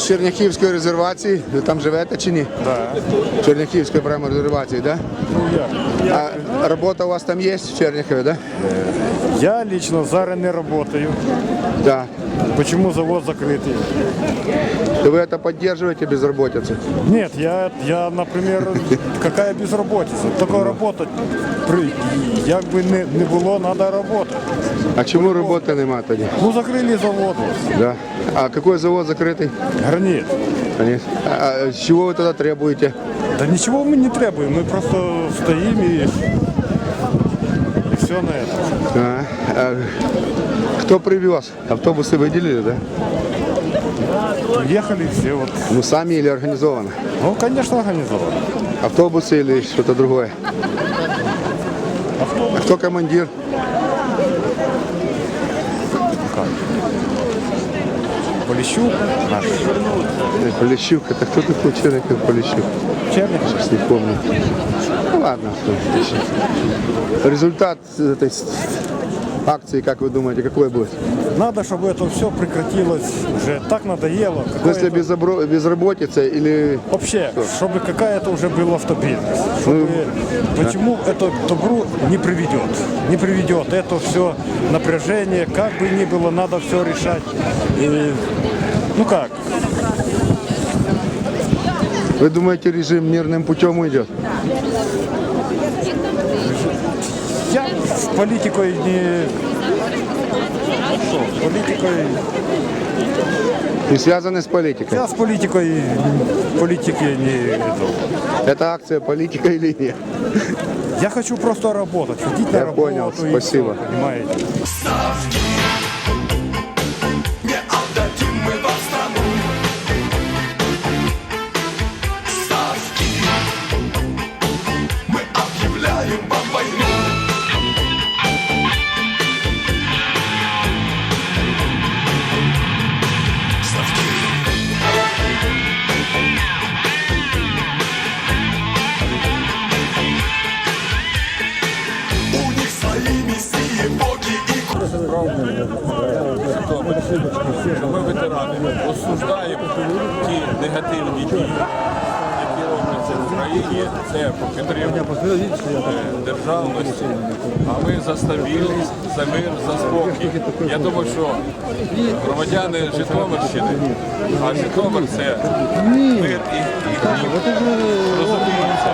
з Черняхівської резервації? Ви там живете чи ні? Да. Черняхівської прямо резервації, так? Ну, я. А робота у вас там є в Черняхові, так? я лично зараз не працюю. Да? Почему завод закрытый? Вы это поддерживаете безработицу? Нет, я, я например, какая безработица? Только работать, як би не, не було, треба работать. А чому роботи нема тоді? Ну, закрили завод. Да. А какой завод закрытый? Граніт. Конечно. А а с чего вы тогда требуете? Да ничего мы не требуем, мы просто стоим и, и все на этом. А, а кто привез? Автобусы выделили, да? Ехали все вот. Ну, сами или организованно? Ну, конечно, организовано. Автобусы или что-то другое? А кто командир? Полищук наш. Э, Полищук. Это кто такой человек, как Полищук? Черник. Сейчас не помню. Ну ладно. Результат этой с- акции, как вы думаете, какой будет? Надо, чтобы это все прекратилось. Уже так надоело. В смысле Какое-то- безобро- безработица или Вообще, чтобы какая-то уже была стабильность. Чтобы, почему это к добру не приведет? Не приведет. Это все напряжение, как бы ни было, надо все решать. И, ну как, вы думаете режим мирным путем уйдет? я политикой не... Что, с политикой... Не связаны с политикой? Я с политикой, политики не... это. Это акция политика или нет? Я хочу просто работать, ходить на Я работу. понял, и спасибо. всё, понимаете? Ми ветерани осуждаємо ті негативні дії, які робляться в Україні. Це по підтримку е, державності. А ми за стабільність, за мир, за спокій. Я думаю, що громадяни Житомирщини, а Житомир це мир і, і гнів. Розуміються.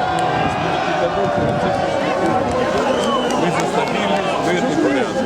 Ми за стабільність, мир і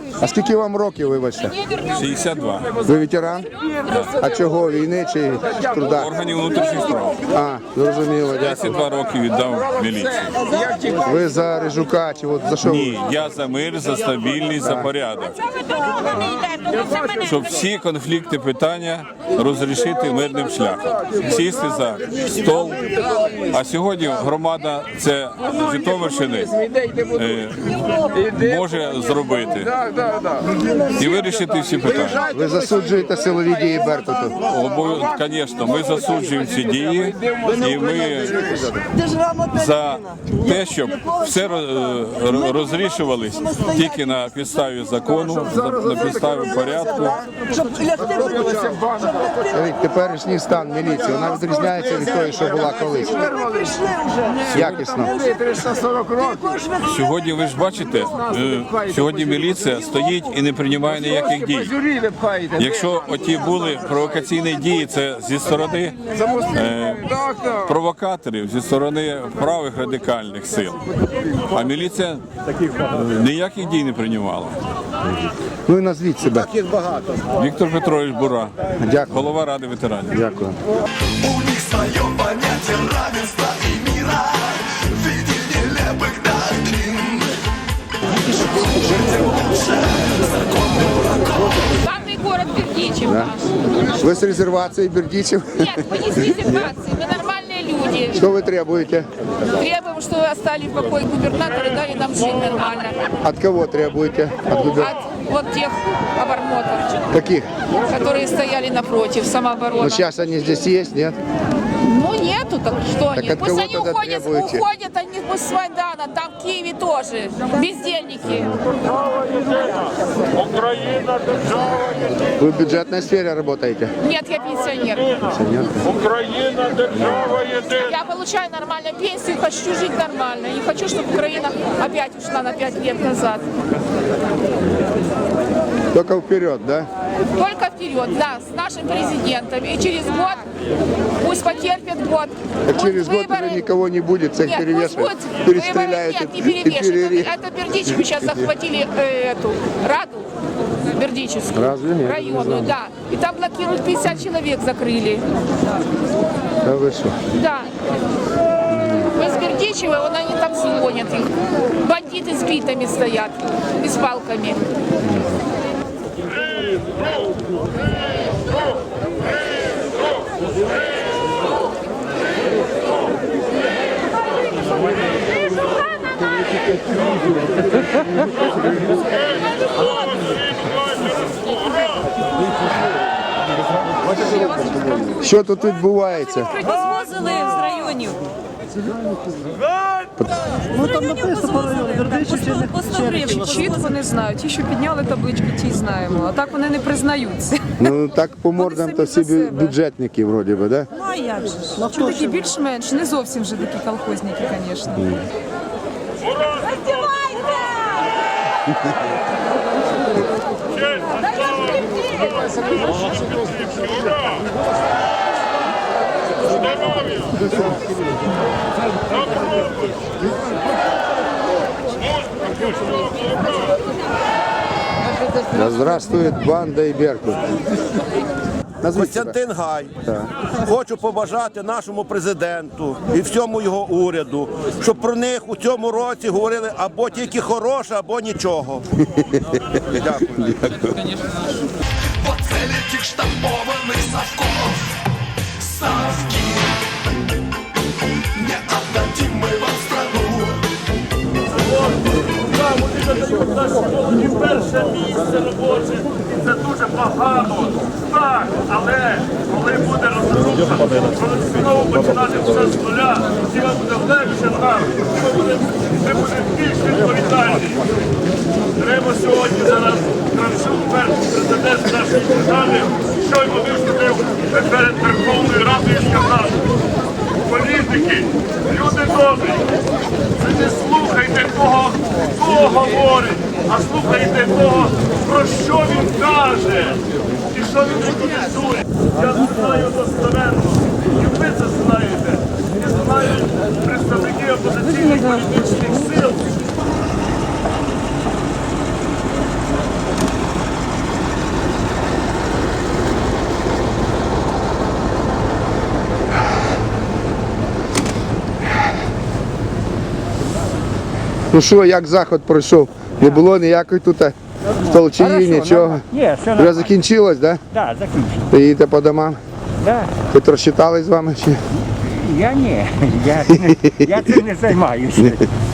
А скільки вам років, вибачте? 62. Ви ветеран? А чого? Війни чи труда? Органів внутрішніх справ. А, зрозуміло, дякую. 22 роки віддав міліції. Ви за Рижука чи от за що? ви? Ні, я за мир, за стабільність, за порядок. Щоб всі конфлікти питання розрішити мирним шляхом. Сісти за стол. А сьогодні громада це Житомирщини е, може зробити і вирішити всі питання. Ви засуджуєте силові дії Беркуту. Звісно, ми засуджуємо ці дії, і ми за те, щоб все е, розрішувались тільки на підставі закону, на підставі порядку. Теперішній стан міліції, вона відрізняється від тої, що була колись. Якісно. Сьогодні ви ж бачите, е, сьогодні міліція стоїть і не приймає ніяких дій. Якщо оті були провокаційні дії, це зі сторони е, провокаторів, зі сторони правих радикальних сил. А міліція е, ніяких дій не приймала. Ну і назвіть себе. Віктор Петрович Бура, Дякую. голова ради ветеранів. Дякую. У них свое понятие равенства и мира В виде нелепых доктрин Главный город Бердичев Да. наш. Вы с резервацией Бердичев? Нет, мы не с резервации, мы нормальные люди. Что вы требуете? Требуем, что оставили в покое губернатора и дали нам жить нормально. От кого требуете? От губер... От вот тех обормотов, Каких? которые стояли напротив, самообороны. Ну сейчас они здесь есть, нет? Нету, так что Так они? Пусть они уходят, требуете? уходят они пусть с Майдана, там в Киеве тоже, бездельники. Вы в бюджетной сфере работаете? Нет, я пенсионер. Нет? Я получаю нормальную пенсию, хочу жить нормально. Не хочу, чтобы Украина опять ушла на пять лет назад. Только вперед, да? Только вперед, да, с нашим президентом. И через год, пусть потерпит год. Будут через год выборы. уже никого не будет, всех Нет, пусть перевешивают, перестреляют выборы, нет, не перевешивают. Это, это Бердичев сейчас захватили э, эту Раду Бердичевскую. Разве нет? Районную, да. И там блокируют 50 человек, закрыли. Да вы что? Да. С Бердичева, вон они там звонят их. Бандиты с битами стоят и с палками. Що тут відбувається? Розвозили з районів. Ну там написано по району, чи не По 100 гривень. Чітко не знаю. Ті, що підняли таблички, ті знаємо. А так вони не признаються. Ну так по мордам то всі самі за бю- себе. бюджетники вроді би, да? Ну а як же ж? Чи такі більш-менш, не зовсім вже такі колхозники, звісно. Да здравствует банда і Беркут. Костянтин Гай. Хочу побажати нашому президенту і всьому його уряду, щоб про них у цьому році говорили або тільки хороше, або нічого. Дякую. Ставки Не отдадим мы вам страну? І перше місце робоче це дуже погано. Так, але коли буде розруха, коли знову починати все з нуля, і вам буде легше нам, і ми будемо більш відповідальні. Треба сьогодні зараз Кравчук, перший президент нашої держави, щойно виступив перед Верховною Радою і політики, люди добрі, ви не слухайте того, хто говорить, а слухайте того, про що він каже і що він рекомендує. Я знаю достеменно, і ви це знаєте, і знають представники опозиційних політичних сил. Ну що, як заход пройшов? Не було ніякої тут толчії, нічого. Ні, все Вже закінчилось, да? Да, закінчилось. Ви їдете по домам? Да. Хоч розчитались з вами? Чи? Я ні, я, я цим не займаюся.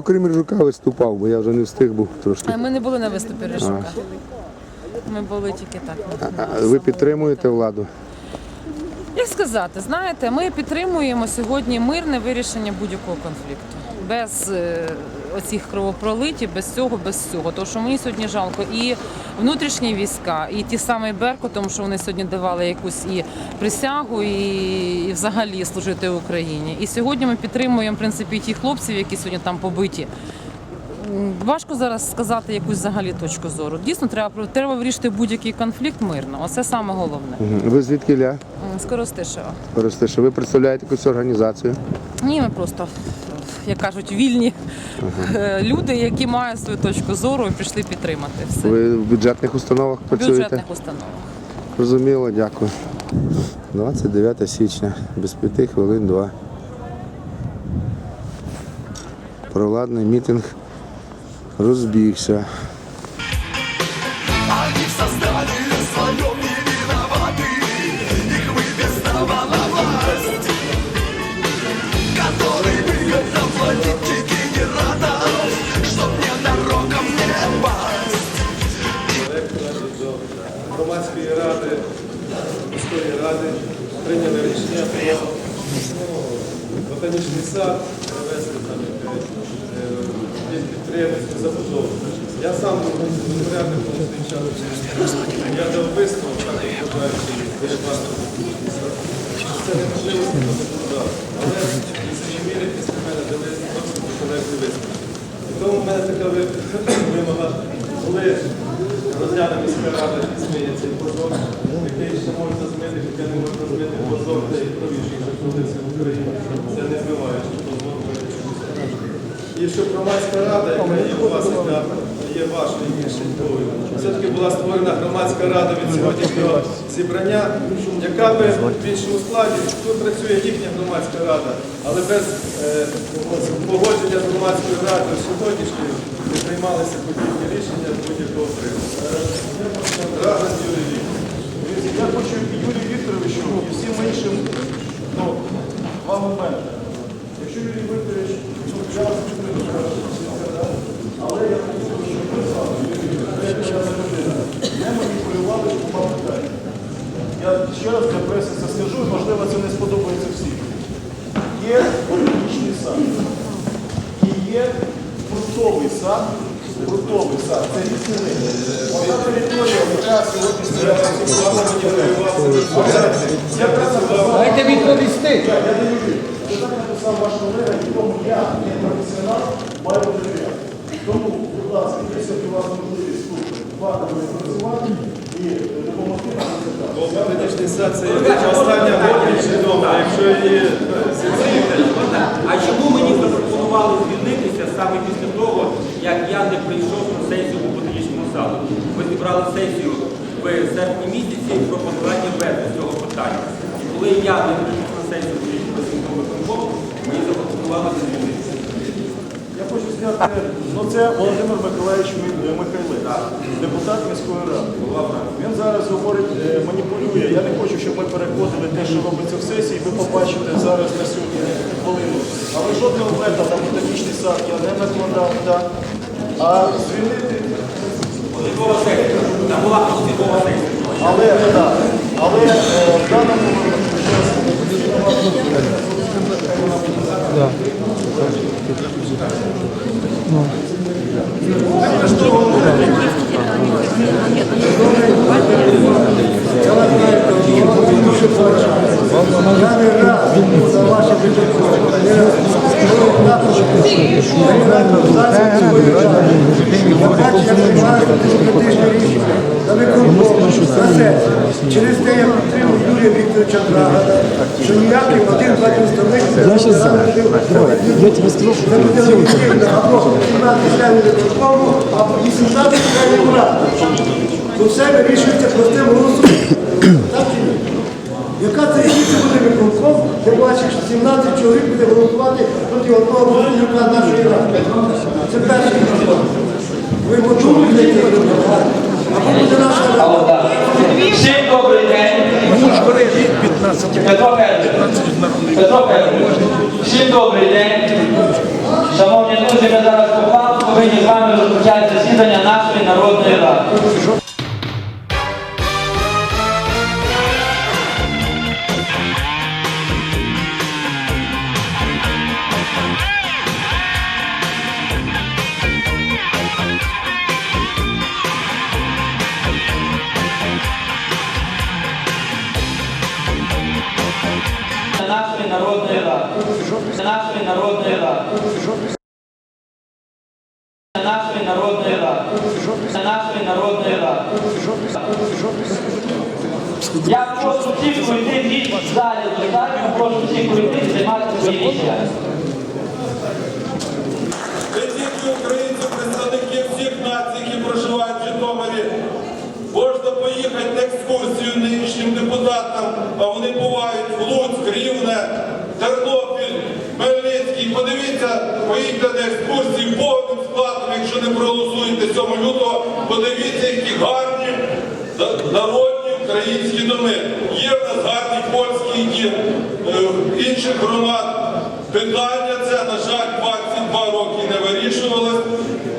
Хто крім Рижука виступав, бо я вже не встиг був трошки. Ми не були на виступі Рижука. Ми були тільки так. А ви підтримуєте владу? Як сказати, знаєте, ми підтримуємо сьогодні мирне вирішення будь-якого конфлікту. Без е, оцих кровопролитів, без цього, без цього. Тому що мені сьогодні жалко і внутрішні війська, і ті самі Берко, тому що вони сьогодні давали якусь і присягу, і, і взагалі служити Україні. І сьогодні ми підтримуємо в принципі тих хлопців, які сьогодні там побиті. Важко зараз сказати якусь взагалі точку зору. Дійсно, треба треба вирішити будь-який конфлікт мирно. Оце саме головне. Ви звідки ля? Скоростишева. Просто ви представляєте якусь організацію? Ні, ми просто, як кажуть, вільні е, люди, які мають свою точку зору і прийшли підтримати все. Ви в бюджетних установах В працюєте? бюджетних установах. Розуміло, дякую. 29 січня, без п'яти хвилин два. Провладний мітинг розбігся. Е, під підприємницьку забудову. Я сам був порядником. Я дав висновок, так вважаючи, біля вас. Це неможливо забудувати. Але в своїй мірі після мене дали досить протилежний висновок. Тому в мене така ви- вимога, коли розгляне міська рада і зміє цей позор, ще можна змити, хоча не можна змити позор найправіших знаходиться в Україні. Це не позор перед міською радою. І щоб громадська рада, яка є у вас, яка є вашою більшою, все-таки була створена громадська рада від сьогоднішнього зібрання, яка би в іншому складі, тут працює їхня громадська рада, але без е, погодження з громадською радою сьогоднішньою не приймалися подібні рішення будь-якого приводу. Драган Юрій Вікторович. Я хочу Юрію Вікторовичу і всім іншим ну, два моменти. Якщо Юрій Вікторович ну, я вас підтримую, але я хочу, щоб ви людина, не маніпулювали вам питання. Я ще раз для преси це скажу, і можливо це не сподобається всім. Є ботанічний сад і є фруктовий сад, фруктовий сад, це. Одна територія, яка сьогодні стояла в цій я. Дайте відповісти. Я не люблю. Це так написав ваш колега, якому я, як професіонал, маю довіряти. Тому, будь ласка, якщо у вас можливість тут владами працювати і допомогти нам це остання вогніч вдома, якщо її А чому мені запропонували звільнитися саме після того, як я не прийшов на сесію у ботанічному саду? Ми зібрали сесію в серпні місяці про подавання вето цього питання. І коли я не прийшов на сесію ботанічного залу, мені запропонували звільнитися. Хочу зняти, ну це Володимир Миколаївич Ми- Михайлик, депутат міської ради. Він зараз говорить, е, маніпулює. Я не хочу, щоб ми переходили те, що робиться в сесії, ви побачите зараз на сьогодні хвилину. Але жодного вето на ботанічний сад я не накладав, так. А звільнити. Там була посадкова сесія. але, так, але е, в даному Через те я підтримую Юрія Вікторовича Драгана, що ніякий один два представник я тебе об'єктивно або 17 членів виконкому, або 18 членів ради. То все вирішується простим ні? Яка це різниця буде виконком, де бачиш, 17 чоловік буде голосувати проти одного представника нашої ради. Це перший закон. Ви готуєте йти Всім добрий день. Петро. Петро Петрович, Всім добрий день. Шановні друзі, ми зараз по повинні з вами розпочати засідання нашої народної ради. Депутатам, а вони бувають в Луцьк, Рівне, Тернопіль, Хмельницький. Подивіться, поїдьте на екскурсії повним складом, якщо не проголосуєте 7 лютого, подивіться, які гарні народні українські доми. Є в нас гарні польські і е, інших громад. Питання це, на жаль, 22 роки не вирішувалось.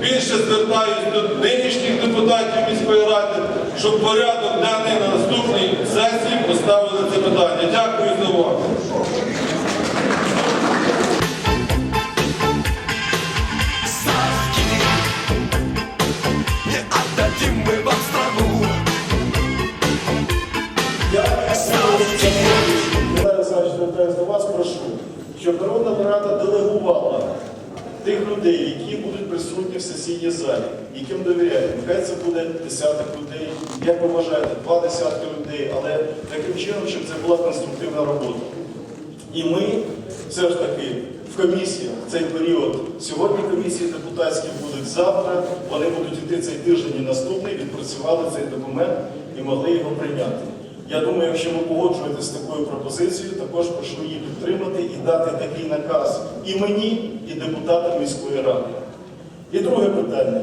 Більше звертаюсь до нинішніх депутатів міської ради, щоб порядок денний на наступній сесії поставили це питання. Дякую за увагу. Не отдадим мы вам страну Михайло Олександрович, звертаюся до вас, прошу, щоб Народна Рада делегувала тих людей, які будуть присутні в сесійній залі, яким довіряють. Нехай це буде десяток людей, як ви вважаєте, два десятки людей, але таким чином, щоб це була конструктивна робота. І ми все ж таки в комісіях цей період, сьогодні комісії депутатські будуть завтра, вони будуть йти цей тиждень і наступний, відпрацювали цей документ і могли його прийняти. Я думаю, якщо ви погоджуєтесь з такою пропозицією, також прошу її підтримати і дати такий наказ і мені, і депутатам міської ради. І друге питання.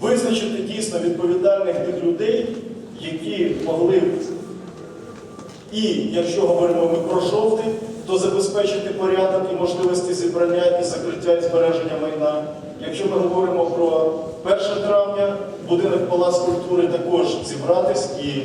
Визначити дійсно відповідальних тих людей, які могли б і якщо говоримо ми про жовтий, то забезпечити порядок і можливості зібрання і закриття і збереження майна. Якщо ми говоримо про 1 травня, будинок Палац культури також зібратись і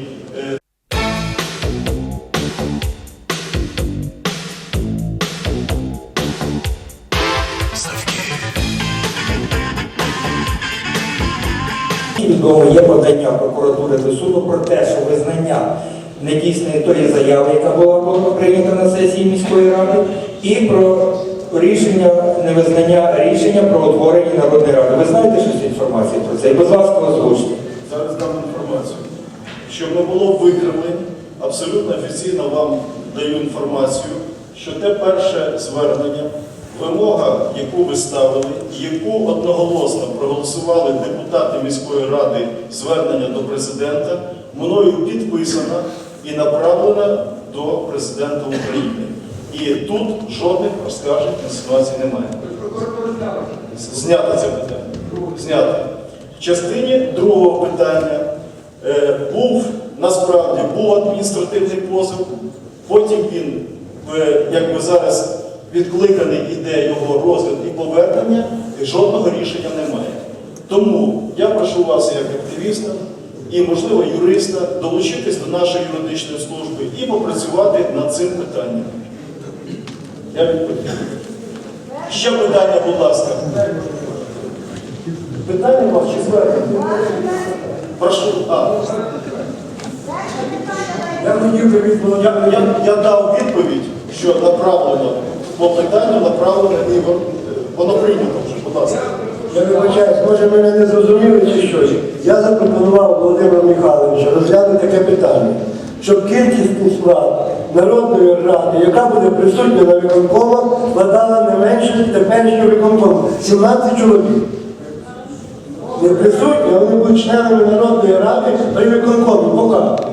Відомо є подання прокуратури до суду про те, що визнання недійсної тої заяви, яка була прийнята на сесії міської ради, і про рішення невизнання рішення про утворення народної ради. Ви знаєте щось інформації про це? І, будь ласка, озвучте. зараз дам інформацію. Щоб не було викривлень, абсолютно офіційно вам даю інформацію, що те перше звернення, вимога, яку ви ставили, яку одноголосно проголосували депутати міської ради звернення до президента, мною підписана і направлена до президента України. І тут жодних розкажень інсинуацій немає. Зняти це питання. Зняти. В частині другого питання е, був насправді був адміністративний позов, потім він, е, якби зараз відкликаний іде його розгляд і повернення, і жодного рішення немає. Тому я прошу вас, як активіста і, можливо, юриста, долучитись до нашої юридичної служби і попрацювати над цим питанням. Я відповів. Ще питання, будь ласка. Питання у вас чи звернення? Прошу. А. Я, я, я дав відповідь, що направлено по питанню, направлено і воно прийнято вже, будь ласка. Я вибачаюсь, може мене не зрозуміли чи щось. Я запропонував Володимиру Михайловичу розглянути таке питання, щоб кількість склад Народної ради, яка буде присутня на виконкомах, складала не менше теперішнього виконкому 17 чоловік. Не присутні, а вони будуть членами Народної ради при виконкомі, поки.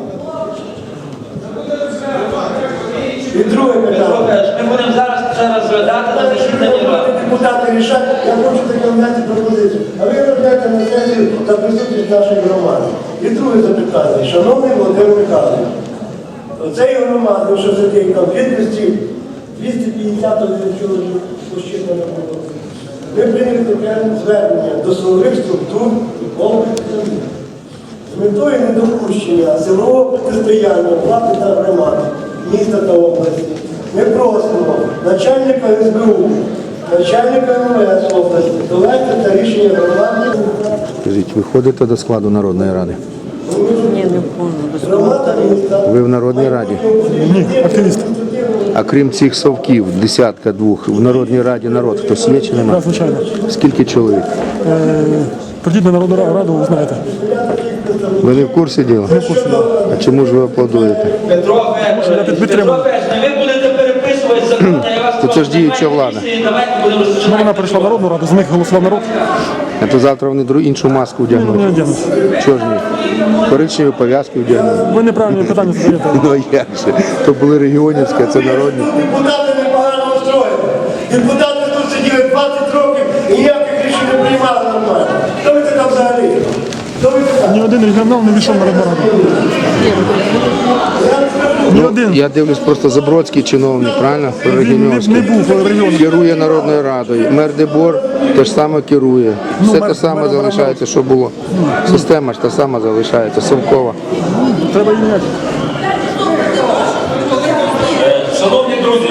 І друге питання. Ми будемо зараз це розглядати на засіданні ради. Депутати рішать, я хочу внести пропозицію. А ви розгляньте на сесію за присутність нашої громади. І друге запитання. Шановний Володимир Михайлович, оцеї громади, що сидить там від 250 чоловік посчитано було. Ми прийняли таке звернення до силових структур і комплексів з метою недопущення силового протистояння влади та громади міста та області. Ми просимо начальника СБУ, начальника МВС області довести та рішення громади. Скажіть, ви входите до складу Народної ради? Ні, не можу. Ви в Народній Раді? Ні, активіст. А крім цих совків, десятка двох, в Народній Раді народ хтось є чи немає? звичайно. Скільки чоловік? Прийдіть на народну раду, ви знаєте. Ви не в курсі діла? Не в курсі, да. А чому ж ви аплодуєте? Петро Федорович, Петро Федорович, ви будете То це ж діюча влада. Ну, вона прийшла в народну раду, за них голосував народ. А то завтра вони дру- іншу маску Не вдягнуть. Чого ж ні? Коричневі пов'язки вдягнуть. Ви неправильні питання задаєте. Ну а як же? То були регіонівські, а це народні. Депутати непогано устроєні. Депутати тут сиділи 20 років і ніяких рішень не приймали нормально. Хто ви така взагалі? Хто ви така? Ні один регіонал не війшов на народну раду. Ні один. Я дивлюсь, просто Забродський чиновник, правильно? Він не, не був регіоном. Керує Народною Радою. Мер Дебор те ж саме керує. Все мер- те саме мер- залишається, що було. Система ж та сама залишається, Совкова. Треба міняти. Шановні друзі,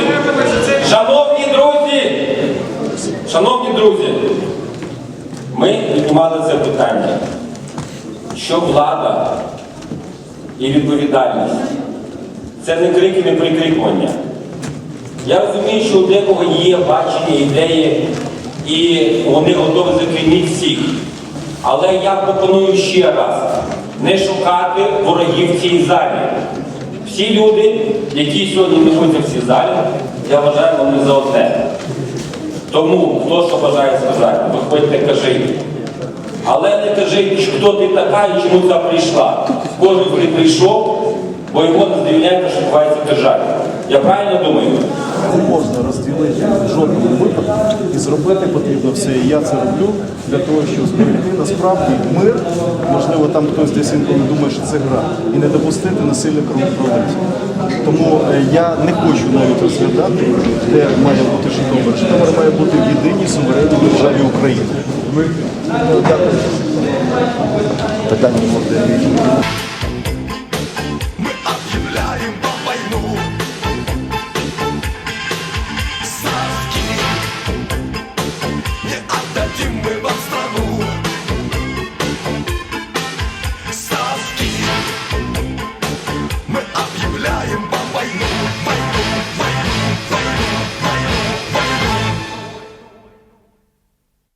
шановні друзі, шановні друзі, ми піднімали це питання, що влада і відповідальність це не крики, не прикрикування. Я розумію, що у декого є бачення, ідеї, і вони готові закрінити всіх. Але я пропоную ще раз не шукати ворогів в цій залі. Всі люди, які сьогодні знаходяться в цій залі, я вважаю, вони за одне. Тому, хто що бажає сказати, виходьте, кажіть. Але не кажіть, хто ти така і чому ця прийшла. Кожен, хто прийшов, бо його не здивляє, що відбувається в державі. Я правильно думаю? Не можна розділити в жодному випадку і зробити потрібно все. І я це роблю для того, щоб зберегти насправді мир. Можливо, там хтось десь інколи думає, що це гра, і не допустити насилля кровопролиття. Тому е, я не хочу навіть розглядати, де має бути Житомир. Житомир має бути в єдиній суверенній державі України. Дякую. Питання буде.